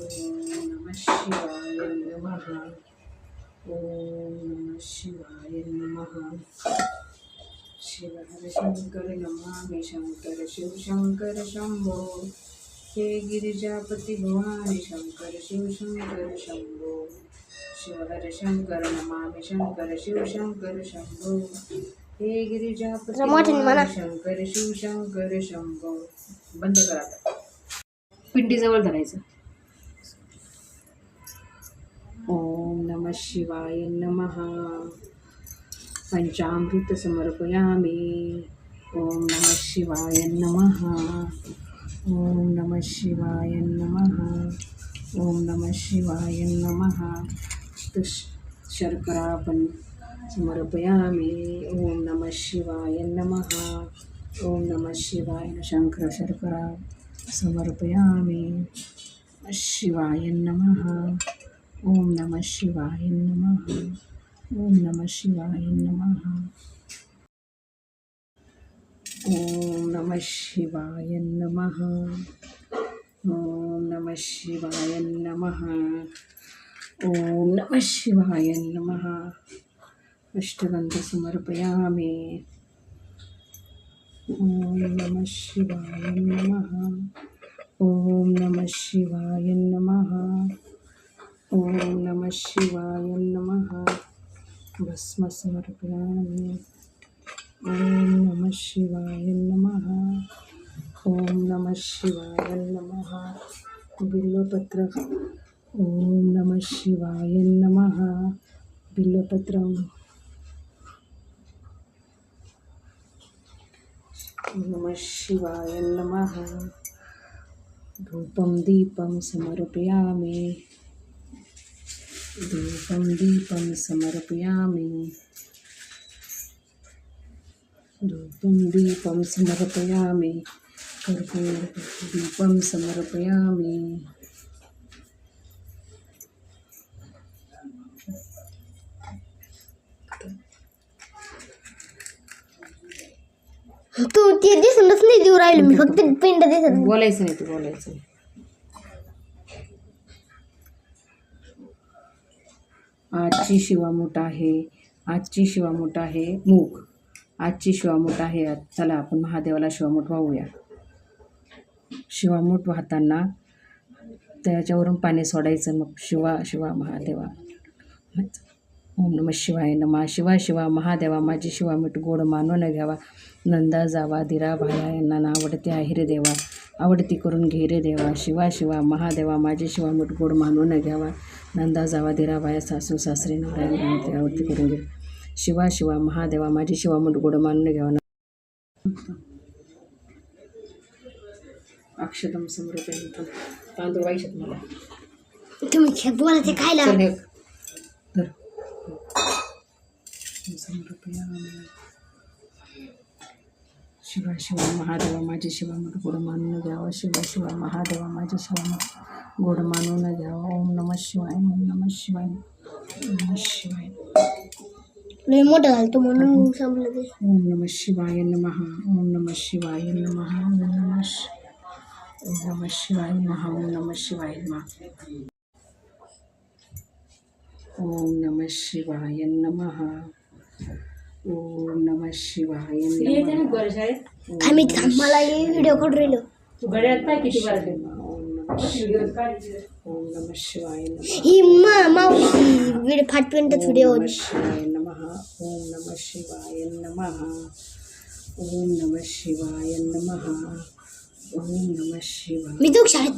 ओम नमः शिवाय नमः. ओम शिवाय नमः शिव शंकर नमामि शंकर शिवशङ्कर शम्भो शंभो हे गिरिजापति भवानि शंकर शिव शंकर शंभो. शिव शंकर नमामि शंकर शिवशङ्कर शम्भो शंभो. हे गिरिजापति शंकर शिव शंभो. बंद करा आता पिंडीजवळ धरायचं. शिवाय नमः पंचामृत समर्पयामि ओम नमः शिवाय नमः ओम नमः शिवाय नमः ओम नमः शिवाय नमः तश शर्करा पण समर्पयामि ओम नमः शिवाय नमः ओम नमः शिवाय शंकर शर्करा समर्पयामि शिवाय नमः ओम नमः शिवाय नमः ओम नमः शिवाय नमः ओम नमः शिवाय नमः ओम नमः शिवाय नमः ओम नमः शिवाय नमः अष्टगंध समर्पयामि ओम नमः शिवाय नमः ओम नमः शिवाय नमः ओम नमः शिवाय नम। भस्म समर्पयामि ओम नमः शिवाय नमः। ओम नमः शिवाय नमः। बिल्वपत्र ओम नमः शिवाय नमः। बिल्वपत्र नमः शिवाय नमः। धूपं दीपं समर्पयामि। धूपं दीपं समर्पयामि धूपं दीपं समर्पयामि कर्पूर दीपं समर्पयामि तू ते दिसूनच नाही देऊ राहिलो मी फक्त पिंड दिसत बोलायचं नाही तू बोलायचं नाही. आजची शिवामूठ आहे आजची शिवामूठ आहे मूग. आजची शिवामूठ आहे चला आपण महादेवाला शिवामूठ वाहूया. शिवामूठ वाहताना त्याच्यावरून पाणी सोडायचं मग शिवा शिवा महादेवा. ओम नम शिवाय नमा. शिवा शिवा महादेवा माझी शिवामीठ गोड मानून घ्यावा. नंदा जावा दिरा भाया यांना ना आवडते आहे रे देवा. आवडती करून घे रे देवा. शिवा शिवा महादेवा माझी शिवामीठ गोड मानून घ्यावा. नंदा जावा दिरा भाया सासू सासरे नारायण आवडती करून घे. शिवा शिवा महादेवा माझी शिवामीठ गोड मानून घ्यावा. अक्षतम समृद्ध तांदूळ वाईशात मला. तुम्ही खे- बोलायचे खायला. ಶಿವ ಶಿವ ಮಹಾದೇವ ಮಾಜಿ ಶಿವ ಮಠ ಗುಡುಮಾನು ದ್ಯಾವ ಶಿವ ಶಿವ ಮಹಾದೇವ ಮಾಜಿ ಶಿವ ಮಠ ಗುಡುಮಾನು ದ್ಯಾವ ಓಂ ನಮಃ ಶಿವಾಯ ಓಂ ನಮಃ ಶಿವಾಯ ನಮಃ ಶಿವಾಯ ರಿಮೋಟ್ ಆಯಿತು ಮೊನ್ನೆ ಸಂಬಳದೆ ಓಂ ನಮಃ ಶಿವಾಯ ನಮಃ ಓಂ ನಮಃ ಶಿವಾಯ ನಮಃ ಓಂ ನಮಃ ಓಂ ನಮಃ ಶಿವಾಯ ನಮಃ ಓಂ ನಮಃ ಶಿವಾಯ ನಮಃ ಓಂ ನಮಃ ಶಿವಾಯ ನಮಃ शिवाय नमः ओम नमः शिवाय नमः ओम नमः शिवाय नमः ओम नमः शिवाय नमः आम्ही थांब मला व्हिडिओ काढून राहिलो ओम नमः शिवाय ओम नमः शिवाय नमः ही मा मावशी व्हिडिओ फाट पिंडच व्हिडिओ ओम नमः शिवाय नमः ओम नमः शिवाय नमः ओम नमः शिवाय नमः ओम नमः शिवाय मी तो शाळेत